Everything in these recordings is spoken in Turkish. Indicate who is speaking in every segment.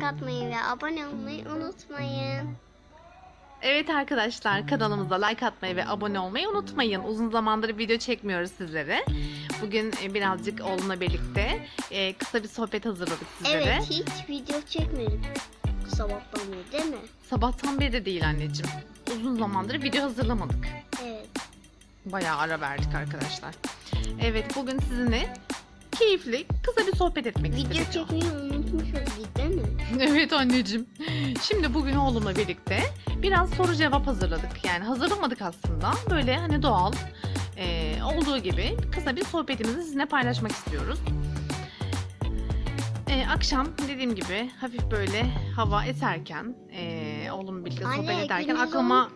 Speaker 1: like atmayı ve abone olmayı unutmayın.
Speaker 2: Evet arkadaşlar kanalımıza like atmayı ve abone olmayı unutmayın. Uzun zamandır video çekmiyoruz sizlere. Bugün e, birazcık oğlumla birlikte e, kısa bir sohbet hazırladık sizlere.
Speaker 1: Evet hiç video çekmedik. Sabahtan beri değil mi?
Speaker 2: Sabahtan beri de değil anneciğim. Uzun zamandır video hazırlamadık.
Speaker 1: Evet.
Speaker 2: Bayağı ara verdik arkadaşlar. Evet bugün sizinle keyifli kısa bir sohbet etmek
Speaker 1: Video
Speaker 2: istedik.
Speaker 1: çekmeyi unutmuşuz?
Speaker 2: Evet anneciğim. Şimdi bugün oğlumla birlikte biraz soru cevap hazırladık. Yani hazırlamadık aslında. Böyle hani doğal e, olduğu gibi kısa bir sohbetimizi sizinle paylaşmak istiyoruz. E, akşam dediğim gibi hafif böyle hava eserken e, oğlumla birlikte
Speaker 1: Anne,
Speaker 2: sohbet ederken
Speaker 1: gündüz
Speaker 2: aklıma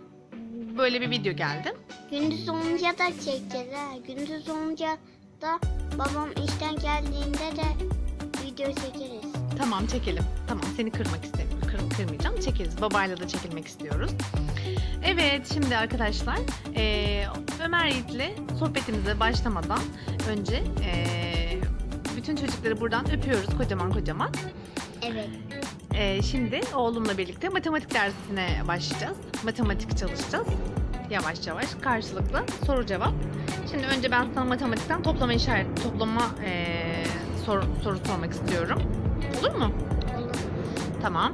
Speaker 2: böyle bir video geldi.
Speaker 1: Gündüz olunca da çekeceğiz ha. Gündüz olunca da babam işten geldiğinde de video çekeriz.
Speaker 2: Tamam çekelim. Tamam seni kırmak istemiyorum. Kır, kırmayacağım. Çekeriz. Babayla da çekilmek istiyoruz. Evet şimdi arkadaşlar eee, Ömer Yiğit'le sohbetimize başlamadan önce eee, bütün çocukları buradan öpüyoruz kocaman kocaman.
Speaker 1: Evet.
Speaker 2: Eee, şimdi oğlumla birlikte matematik dersine başlayacağız. Matematik çalışacağız. Yavaş yavaş karşılıklı soru cevap. Şimdi önce ben sana matematikten toplama işaret toplama eee, soru, soru sormak istiyorum. Olur mu?
Speaker 1: Olur.
Speaker 2: Tamam.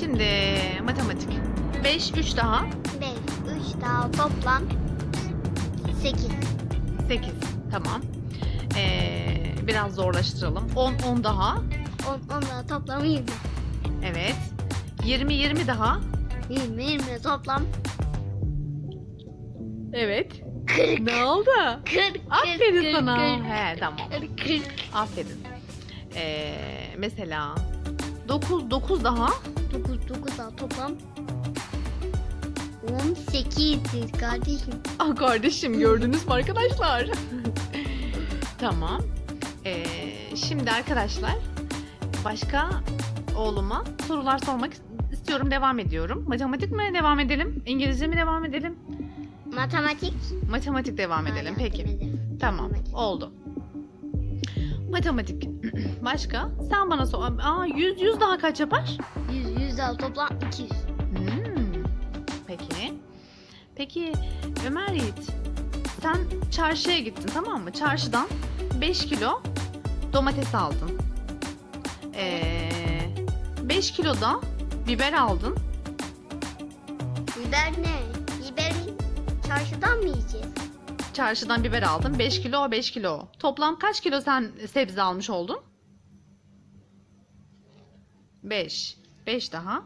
Speaker 2: Şimdi matematik. 5, 3 daha
Speaker 1: 5, 3 daha toplam 8.
Speaker 2: 8. Tamam. Ee, biraz zorlaştıralım. 10, 10 daha.
Speaker 1: 10, 10 daha toplam 20.
Speaker 2: Evet. 20, 20 daha.
Speaker 1: 20, 20 toplam
Speaker 2: Evet.
Speaker 1: 40.
Speaker 2: Ne oldu?
Speaker 1: 40.
Speaker 2: Aferin sana. He tamam.
Speaker 1: 40. 40.
Speaker 2: Aferin. Ee, mesela 9, 9 daha.
Speaker 1: 9, 9 daha toplam 18 kardeşim.
Speaker 2: Ah kardeşim gördünüz mü arkadaşlar? tamam. Ee, şimdi arkadaşlar başka oğluma sorular sormak istiyorum. Devam ediyorum. Matematik mi devam edelim? İngilizce mi devam edelim?
Speaker 1: Matematik.
Speaker 2: Matematik devam edelim.
Speaker 1: Hala
Speaker 2: Peki.
Speaker 1: demedim.
Speaker 2: Tamam.
Speaker 1: Matematik.
Speaker 2: Oldu. Matematik. Başka? Sen bana sor. Aa 100 100 daha kaç yapar?
Speaker 1: 100, 100 daha toplam 200.
Speaker 2: Hmm. Peki. Peki Ömer Yiğit sen çarşıya gittin tamam mı? Çarşıdan 5 kilo domates aldın. Ee, 5 kilo da biber aldın.
Speaker 1: Biber ne? Çarşıdan mı yiyeceğiz?
Speaker 2: Çarşıdan biber aldın. 5 kilo o 5 kilo. Toplam kaç kilo sen sebze almış oldun? 5. 5 daha.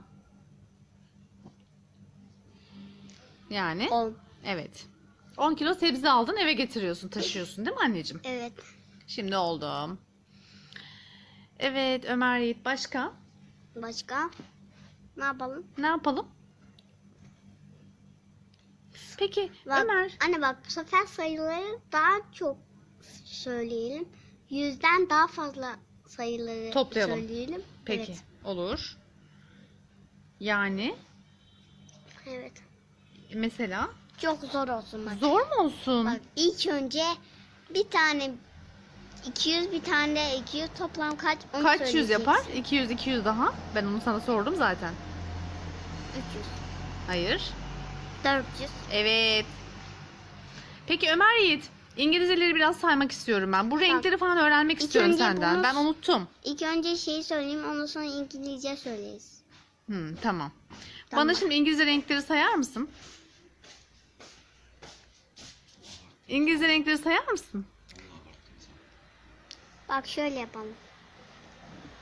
Speaker 2: Yani
Speaker 1: 10.
Speaker 2: Evet. 10 kilo sebze aldın eve getiriyorsun taşıyorsun değil mi anneciğim?
Speaker 1: Evet.
Speaker 2: Şimdi oldu. Evet Ömer Yiğit başka?
Speaker 1: Başka? Ne yapalım?
Speaker 2: Ne yapalım? Peki
Speaker 1: Bak,
Speaker 2: Ömer.
Speaker 1: Anne bak bu sefer sayıları daha çok söyleyelim. Yüzden daha fazla sayıları
Speaker 2: Toplayalım.
Speaker 1: söyleyelim.
Speaker 2: Peki
Speaker 1: Evet.
Speaker 2: olur. Yani
Speaker 1: evet.
Speaker 2: mesela
Speaker 1: Çok zor olsun bak.
Speaker 2: zor mu olsun?
Speaker 1: Bak ilk önce bir tane 200 bir tane de 200 toplam kaç? Onu
Speaker 2: Kaç yüz yapar? 200 200 daha. Ben onu sana sordum zaten.
Speaker 1: 300.
Speaker 2: Hayır.
Speaker 1: 400.
Speaker 2: Evet. Peki Ömer Yiğit, İngilizceleri biraz saymak istiyorum ben. Bu renkleri falan öğrenmek
Speaker 1: İlk
Speaker 2: istiyorum
Speaker 1: önce
Speaker 2: senden.
Speaker 1: bunu-
Speaker 2: Ben unuttum.
Speaker 1: İlk önce şeyi söyleyeyim ondan sonra İngilizce söyleriz.
Speaker 2: Hmm, tamam.
Speaker 1: Tamam.
Speaker 2: Bana şimdi İngilizce renkleri sayar mısın? İngilizce renkleri sayar mısın?
Speaker 1: Bak şöyle yapalım.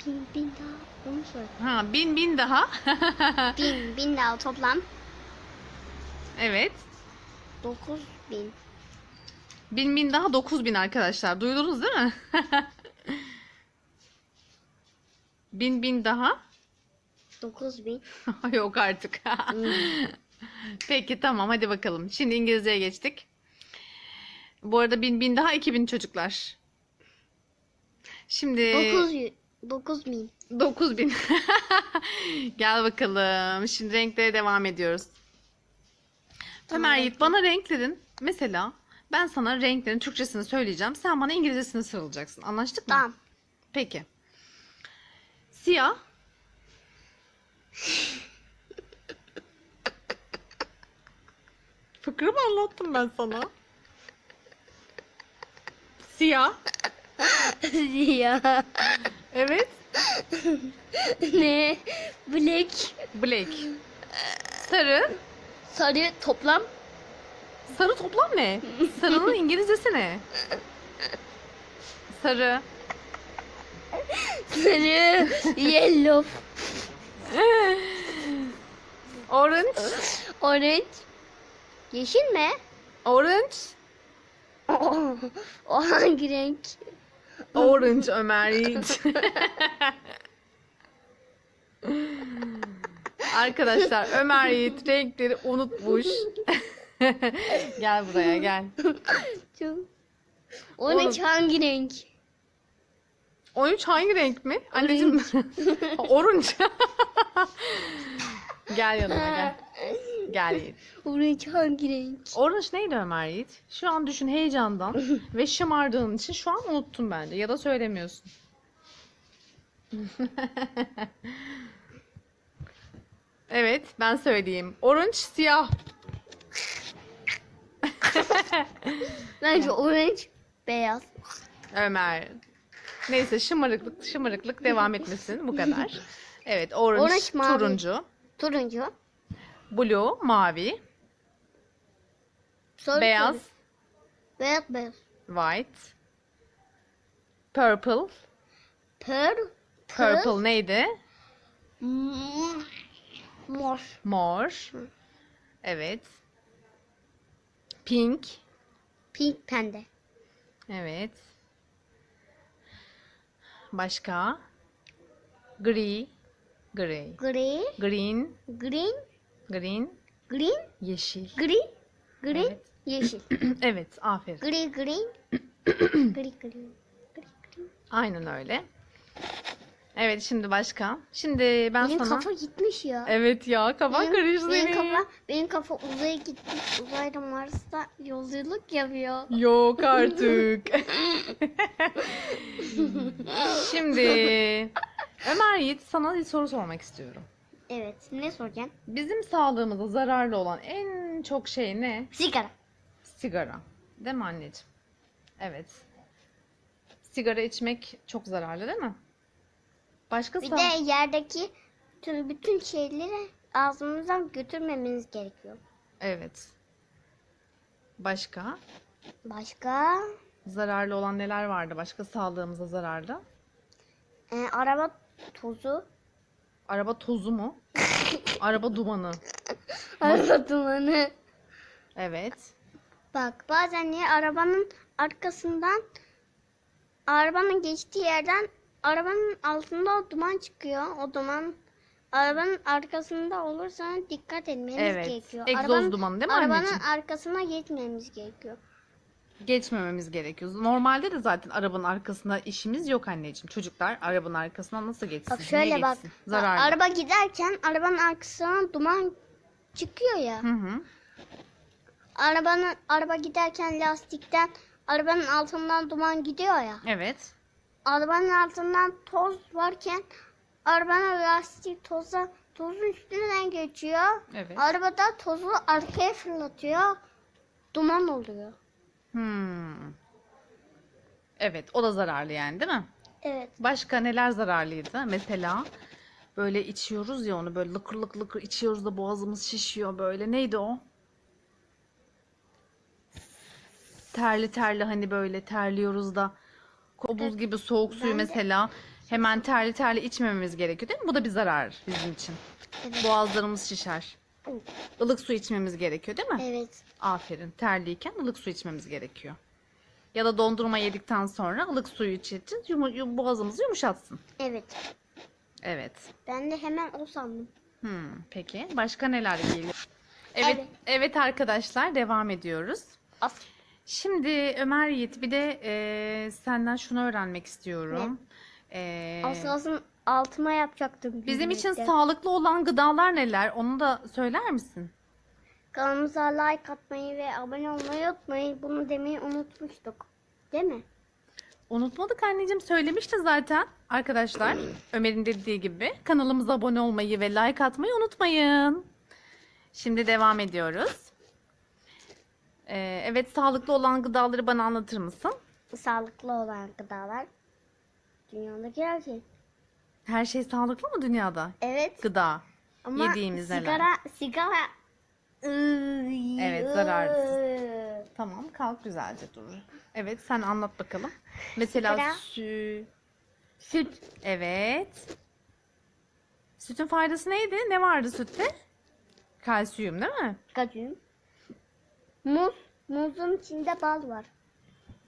Speaker 1: Bin bin daha onu söyle.
Speaker 2: Ha, bin bin daha.
Speaker 1: Bin bin daha toplam
Speaker 2: evet.
Speaker 1: 9 bin.
Speaker 2: Bin bin daha 9000 arkadaşlar. Duydunuz değil mi? bin bin daha.
Speaker 1: 9 bin.
Speaker 2: Yok artık. Peki tamam hadi bakalım. Şimdi İngilizceye geçtik. Bu arada bin bin daha 2000 çocuklar. Şimdi
Speaker 1: 9 9 bin.
Speaker 2: 9000. Gel bakalım. Şimdi renklere devam ediyoruz. Ömer Yiğit bana renklerin mesela ben sana renklerin Türkçesini söyleyeceğim. Sen bana İngilizcesini söyleyeceksin. Anlaştık mı?
Speaker 1: Tamam.
Speaker 2: Peki. Siyah. Fıkrı mı anlattım ben sana? Siyah.
Speaker 1: Siyah.
Speaker 2: Evet.
Speaker 1: ne? Black.
Speaker 2: Black. Sarı.
Speaker 1: Sarı toplam.
Speaker 2: Sarı toplam ne? Sarının İngilizcesi ne? Sarı.
Speaker 1: Sarı. Yellow.
Speaker 2: Orange.
Speaker 1: Orange. Yeşil mi?
Speaker 2: Orange.
Speaker 1: o hangi renk?
Speaker 2: Orange Ömer Yiğit. Arkadaşlar Ömer Yiğit renkleri unutmuş. gel buraya gel.
Speaker 1: Çok. Orange hangi renk?
Speaker 2: 13 hangi renk mi? Anneciğim. Orange. gel yanıma gel. Gel Yiğit.
Speaker 1: Orange hangi renk?
Speaker 2: Orange neydi Ömer Yiğit? Şu an düşün heyecandan ve şımardığın için şu an unuttun bence ya da söylemiyorsun. evet ben söyleyeyim. Orange siyah.
Speaker 1: Bence orange beyaz.
Speaker 2: Ömer. Neyse şımarıklık şımarıklık devam etmesin bu kadar. Evet orange,
Speaker 1: Orange mavi.
Speaker 2: turuncu.
Speaker 1: Turuncu.
Speaker 2: Blue mavi.
Speaker 1: Sarı
Speaker 2: beyaz.
Speaker 1: Beyaz beyaz.
Speaker 2: White. Purple.
Speaker 1: Pearl.
Speaker 2: Purple neydi?
Speaker 1: Mor.
Speaker 2: Mor. Evet. Pink.
Speaker 1: Pink pembe.
Speaker 2: Evet. Başka? Gri. Gray.
Speaker 1: Gri.
Speaker 2: Green.
Speaker 1: Green.
Speaker 2: Green.
Speaker 1: Green.
Speaker 2: Yeşil.
Speaker 1: Green. Green.
Speaker 2: Evet.
Speaker 1: Yeşil.
Speaker 2: evet, aferin.
Speaker 1: Gri green. Gri green.
Speaker 2: Aynen öyle. Evet, şimdi başka. Şimdi ben
Speaker 1: Benim
Speaker 2: sana...
Speaker 1: kafa gitmiş ya.
Speaker 2: Evet ya, kafan
Speaker 1: benim,
Speaker 2: karıştı
Speaker 1: benim kafa, benim kafa uzaya gitmiş. Uzayda Mars'ta yolculuk yapıyor.
Speaker 2: Yok artık. Şimdi Ömer Yiğit sana bir soru sormak istiyorum.
Speaker 1: Evet. Ne soracaksın?
Speaker 2: Bizim sağlığımıza zararlı olan en çok şey ne?
Speaker 1: Sigara.
Speaker 2: Sigara. Değil mi anneciğim? Evet. Sigara içmek çok zararlı değil mi? Başka
Speaker 1: Bir de yerdeki tüm bütün şeyleri ağzımızdan götürmemiz gerekiyor.
Speaker 2: Evet. Başka?
Speaker 1: Başka?
Speaker 2: Zararlı olan neler vardı? Başka sağlığımıza zararlı?
Speaker 1: Ee, araba tozu.
Speaker 2: Araba tozu mu? Araba dumanı.
Speaker 1: Araba dumanı.
Speaker 2: Evet.
Speaker 1: Bak bazen niye arabanın arkasından arabanın geçtiği yerden arabanın altında duman çıkıyor. O duman arabanın arkasında olursa dikkat etmemiz
Speaker 2: Evet.
Speaker 1: gerekiyor.
Speaker 2: Egzoz
Speaker 1: arabanın,
Speaker 2: dumanı değil mi
Speaker 1: arabanın
Speaker 2: anneciğim?
Speaker 1: arkasına geçmemiz gerekiyor.
Speaker 2: Geçmememiz gerekiyor. Normalde de zaten arabanın arkasında işimiz yok anneciğim. Çocuklar arabanın arkasına nasıl geçsin?
Speaker 1: Bak şöyle
Speaker 2: Niye
Speaker 1: bak.
Speaker 2: geçsin? Zararlı.
Speaker 1: Araba giderken arabanın arkasından duman çıkıyor ya.
Speaker 2: Hı hı.
Speaker 1: Arabanın araba giderken lastikten arabanın altından duman gidiyor ya.
Speaker 2: Evet.
Speaker 1: Arabanın altından toz varken arabanın lastik toza tozun üstünden geçiyor.
Speaker 2: Evet.
Speaker 1: Arabada tozu arkaya fırlatıyor. Duman oluyor.
Speaker 2: Hmm. Evet, o da zararlı yani değil mi?
Speaker 1: Evet.
Speaker 2: Başka neler zararlıydı? Mesela böyle içiyoruz ya onu böyle lıkır lıkır lıkır içiyoruz da boğazımız şişiyor böyle. Neydi o? Terli terli hani böyle terliyoruz da o buz gibi soğuk suyu mesela hemen terli terli içmememiz gerekiyor değil mi? Bu da bir zarar bizim için.
Speaker 1: Evet.
Speaker 2: Boğazlarımız şişer. Ilık su içmemiz gerekiyor değil mi?
Speaker 1: Evet.
Speaker 2: Aferin. Terliyken ılık su içmemiz gerekiyor. Ya da dondurma yedikten sonra ılık suyu içeceğiz. Yumu, yum- boğazımızı yumuşatsın.
Speaker 1: Evet.
Speaker 2: Evet.
Speaker 1: Ben de hemen o sandım.
Speaker 2: Hmm, peki. Başka neler geliyor? Evet,
Speaker 1: Evet.
Speaker 2: evet arkadaşlar devam ediyoruz.
Speaker 1: As
Speaker 2: Şimdi Ömer Yiğit bir de e, senden şunu öğrenmek istiyorum. E,
Speaker 1: Az kalsın altıma yapacaktım.
Speaker 2: bizim için
Speaker 1: birlikte.
Speaker 2: sağlıklı olan gıdalar neler? Onu da söyler misin?
Speaker 1: Kanalımıza like atmayı ve abone olmayı unutmayın. Bunu demeyi unutmuştuk. Değil mi?
Speaker 2: Unutmadık anneciğim söylemişti zaten arkadaşlar. Ömer'in dediği gibi kanalımıza abone olmayı ve like atmayı unutmayın. Şimdi devam ediyoruz. Ee, evet sağlıklı olan gıdaları bana anlatır mısın?
Speaker 1: Sağlıklı olan gıdalar. Dünyadaki her şey.
Speaker 2: Her şey sağlıklı mı dünyada?
Speaker 1: Evet.
Speaker 2: Gıda.
Speaker 1: Ama
Speaker 2: Yediğimiz neler?
Speaker 1: sigara, sigara
Speaker 2: Evet, zararlı. Tamam kalk güzelce dur. Evet sen anlat bakalım. Mesela
Speaker 1: Sigara.
Speaker 2: sü...
Speaker 1: Süt.
Speaker 2: Evet. Sütün faydası neydi? Ne vardı sütte? Kalsiyum değil mi?
Speaker 1: Kalsiyum. Muz. Muzun içinde bal var.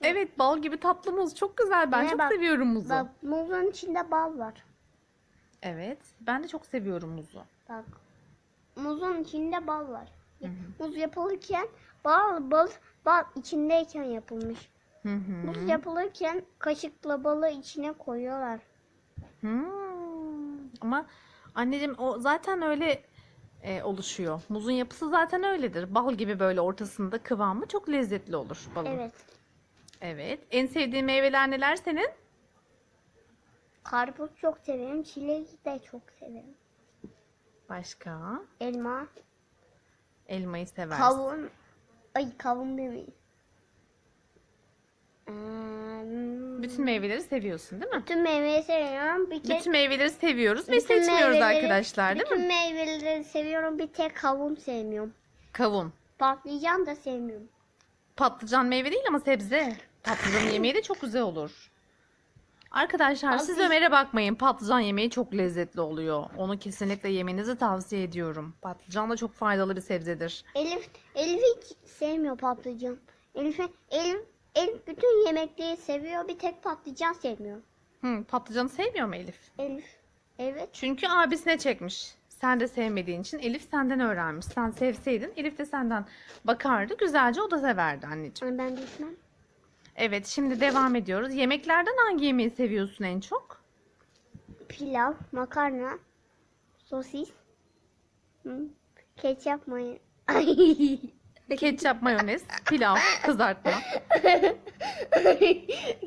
Speaker 2: Evet bal gibi tatlı muz. Çok güzel. Ben
Speaker 1: Ne
Speaker 2: çok
Speaker 1: bak-
Speaker 2: seviyorum muzu.
Speaker 1: Bak muzun içinde bal var.
Speaker 2: Evet. Ben de çok seviyorum muzu.
Speaker 1: Bak. Muzun içinde bal var.
Speaker 2: Hı hı.
Speaker 1: Muz yapılırken bal bal bal içindeyken yapılmış.
Speaker 2: Hı hı.
Speaker 1: Muz yapılırken kaşıkla balı içine koyuyorlar.
Speaker 2: Hmm. Ama anneciğim o zaten öyle e, oluşuyor. Muzun yapısı zaten öyledir. Bal gibi böyle ortasında kıvamı çok lezzetli olur balın.
Speaker 1: Evet.
Speaker 2: Evet. En sevdiğin meyveler neler senin?
Speaker 1: Karpuz çok severim. Çilek de çok severim.
Speaker 2: Başka?
Speaker 1: Elma,
Speaker 2: Elmayı seversin.
Speaker 1: kavun. Ay kavun demeyin. Hmm,
Speaker 2: Bütün meyveleri seviyorsun değil mi?
Speaker 1: bütün meyveyi seviyorum. Bir tek
Speaker 2: Bütün meyveleri seviyoruz ve
Speaker 1: bütün
Speaker 2: seçmiyoruz
Speaker 1: meyveleri-
Speaker 2: arkadaşlar değil
Speaker 1: bütün
Speaker 2: mi?
Speaker 1: meyveleri seviyorum. Bir tek kavun sevmiyorum.
Speaker 2: Kavun.
Speaker 1: Patlıcan da sevmiyorum.
Speaker 2: Patlıcan meyve değil ama sebze. Patlıcan yemeği de çok güzel olur. Arkadaşlar siz
Speaker 1: Patlıcan-
Speaker 2: Ömer'e bakmayın. Patlıcan yemeği çok lezzetli oluyor. Onu kesinlikle yemenizi tavsiye ediyorum. Patlıcan da çok faydalı bir sebzedir.
Speaker 1: Elif Elif hiç sevmiyor patlıcan. Elif Elif Elif bütün yemekleri seviyor. Bir tek patlıcan sevmiyor.
Speaker 2: Hı, patlıcanı sevmiyor mu Elif?
Speaker 1: Elif. Evet.
Speaker 2: Çünkü abisine çekmiş. Sen de sevmediğin için Elif senden öğrenmiş. Sen sevseydin Elif de senden bakardı. Güzelce o da severdi anneciğim.
Speaker 1: Ama ben bilmem.
Speaker 2: Evet şimdi devam ediyoruz. Yemeklerden hangi yemeği seviyorsun en çok?
Speaker 1: Pilav, makarna, sosis, hı, ketçap, mayonez.
Speaker 2: Ketçap, mayonez, pilav, kızartma.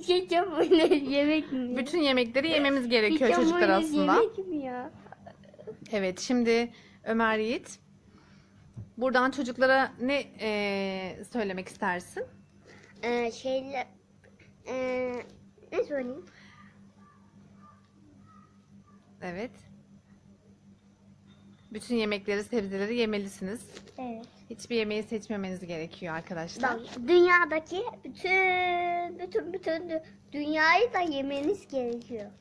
Speaker 1: ketçap, mayonez yemek mi?
Speaker 2: Bütün yemekleri yememiz gerekiyor
Speaker 1: Ketçap,
Speaker 2: çocuklar
Speaker 1: mayonez
Speaker 2: aslında.
Speaker 1: Yemek mi ya?
Speaker 2: Evet şimdi Ömer Yiğit. Buradan çocuklara ne eee, söylemek istersin?
Speaker 1: Ee, şeyle ee, ne söyleyeyim?
Speaker 2: Evet. Bütün yemekleri, sebzeleri yemelisiniz.
Speaker 1: Evet.
Speaker 2: Hiçbir yemeği seçmemeniz gerekiyor arkadaşlar.
Speaker 1: Bak dünyadaki bütün bütün bütün dü- dünyayı da yemeniz gerekiyor.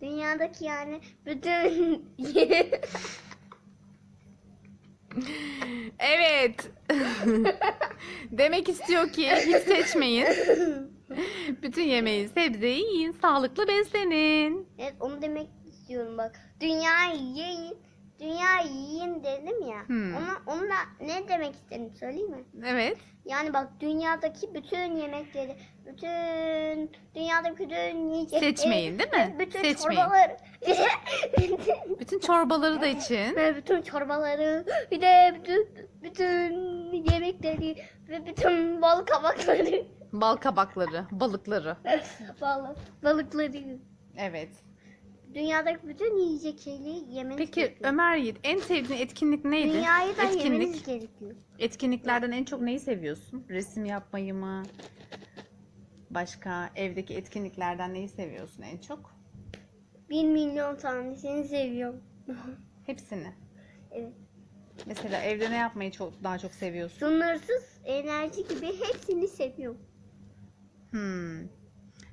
Speaker 1: Dünyadaki yani bütün
Speaker 2: Evet. Demek istiyor ki hiç seçmeyin. Bütün yemeği, sebzeyi yiyin, sağlıklı beslenin.
Speaker 1: evet onu demek istiyorum bak. Dünyayı yiyin, dünyayı yiyin dedim ya.
Speaker 2: Hmm.
Speaker 1: Ona onunla ne demek istedim söyleyeyim mi?
Speaker 2: Evet.
Speaker 1: Yani bak dünyadaki bütün yemekleri, bütün dünyadaki bütün yiyecekleri,
Speaker 2: Seçmeyin, değil mi?
Speaker 1: Bütün
Speaker 2: Seçmeyin.
Speaker 1: çorbaları.
Speaker 2: Bütün çorbaları da için.
Speaker 1: Ve bütün çorbaları, bir de bütün, bütün yemekleri ve bütün bal kabakları,
Speaker 2: Bal kabakları, balıkları.
Speaker 1: balık, balıkları.
Speaker 2: Evet.
Speaker 1: Dünyadaki bütün yiyecek şeyleri yemeniz
Speaker 2: Peki
Speaker 1: gerekiyor.
Speaker 2: Ömer Yiğit en sevdiğin etkinlik neydi?
Speaker 1: Dünyayı da
Speaker 2: Etkinlik.
Speaker 1: yemeniz gerekiyor.
Speaker 2: Etkinliklerden en çok neyi seviyorsun? Resim yapmayı mı? Başka evdeki etkinliklerden neyi seviyorsun en çok?
Speaker 1: Bir milyon tanesini seviyorum.
Speaker 2: Hepsini.
Speaker 1: evet.
Speaker 2: Mesela evde ne yapmayı çok daha çok seviyorsun?
Speaker 1: Sınırsız enerji gibi hepsini seviyorum.
Speaker 2: Hmm.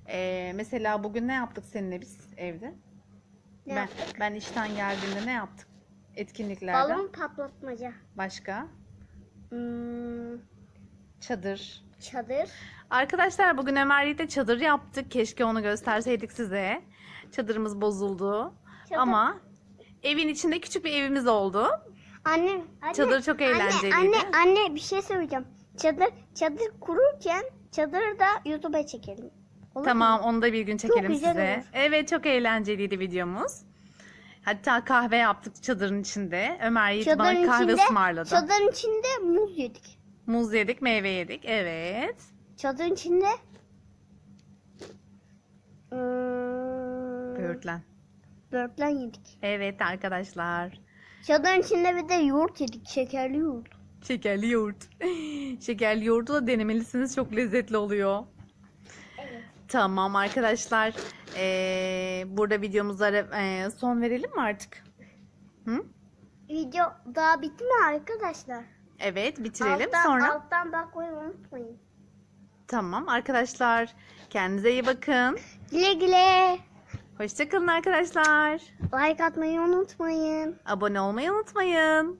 Speaker 2: Ee, mesela bugün ne yaptık seninle biz evde?
Speaker 1: Ne
Speaker 2: ben,
Speaker 1: yaptık?
Speaker 2: ben işten geldiğimde ne yaptık? Etkinliklerden.
Speaker 1: Balon patlatmaca.
Speaker 2: Başka?
Speaker 1: Hmm,
Speaker 2: Çadır.
Speaker 1: çadır.
Speaker 2: Arkadaşlar bugün Ömer Yiğit'e çadır yaptık. Keşke onu gösterseydik size. Çadırımız bozuldu.
Speaker 1: Çadır-
Speaker 2: Ama evin içinde küçük bir evimiz oldu.
Speaker 1: Anne, anne
Speaker 2: Çadır çok eğlenceliydi.
Speaker 1: Anne, anne, anne bir şey söyleyeceğim. Çadır çadır kururken çadırı da YouTube'a çekelim. Olur
Speaker 2: Tamam
Speaker 1: mu?
Speaker 2: onu da bir gün çekelim
Speaker 1: güzel
Speaker 2: size.
Speaker 1: olur.
Speaker 2: Evet çok eğlenceliydi videomuz. Hatta kahve yaptık çadırın içinde. Ömer Yiğit bana
Speaker 1: Çadırın
Speaker 2: kahve
Speaker 1: içinde,
Speaker 2: ısmarladı.
Speaker 1: çadırın içinde muz yedik.
Speaker 2: Muz yedik, meyve yedik. Evet.
Speaker 1: Çadırın içinde hmm,
Speaker 2: Böğürtlen.
Speaker 1: böğürtlen yedik.
Speaker 2: Evet arkadaşlar.
Speaker 1: Çadırın içinde bir de yoğurt yedik. Şekerli yoğurt.
Speaker 2: Şekerli yoğurt. Şekerli yoğurdu da denemelisiniz. Çok lezzetli oluyor. Tamam arkadaşlar. Ee, burada videomuza e, son verelim mi artık? Hı?
Speaker 1: Video daha bitti mi arkadaşlar?
Speaker 2: Evet bitirelim
Speaker 1: alttan,
Speaker 2: sonra.
Speaker 1: Alttan bakmayı unutmayın.
Speaker 2: Tamam arkadaşlar. Kendinize iyi bakın.
Speaker 1: Güle güle.
Speaker 2: Hoşçakalın arkadaşlar.
Speaker 1: Like atmayı unutmayın.
Speaker 2: Abone olmayı unutmayın.